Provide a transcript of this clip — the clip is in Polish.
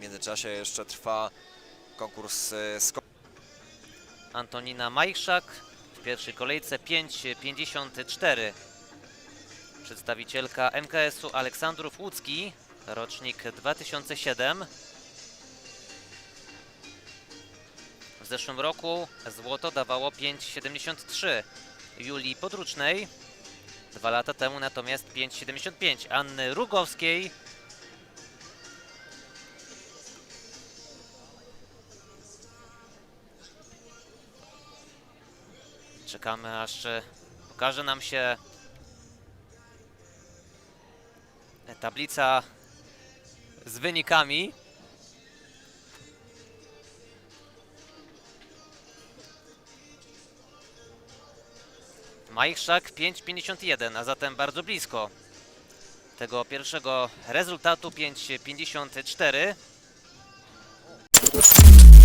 międzyczasie jeszcze trwa konkurs y, sko Antonina Majszak w pierwszej kolejce 5,54. Przedstawicielka MKS-u Aleksandrów Łódzki, rocznik 2007. W zeszłym roku złoto dawało 5,73 Julii Podrucznej. Dwa lata temu natomiast 5,75 Anny Rugowskiej. Czekamy aż e, pokaże nam się tablica z wynikami. Majchrzak 5,51, a zatem bardzo blisko tego pierwszego rezultatu 5,54.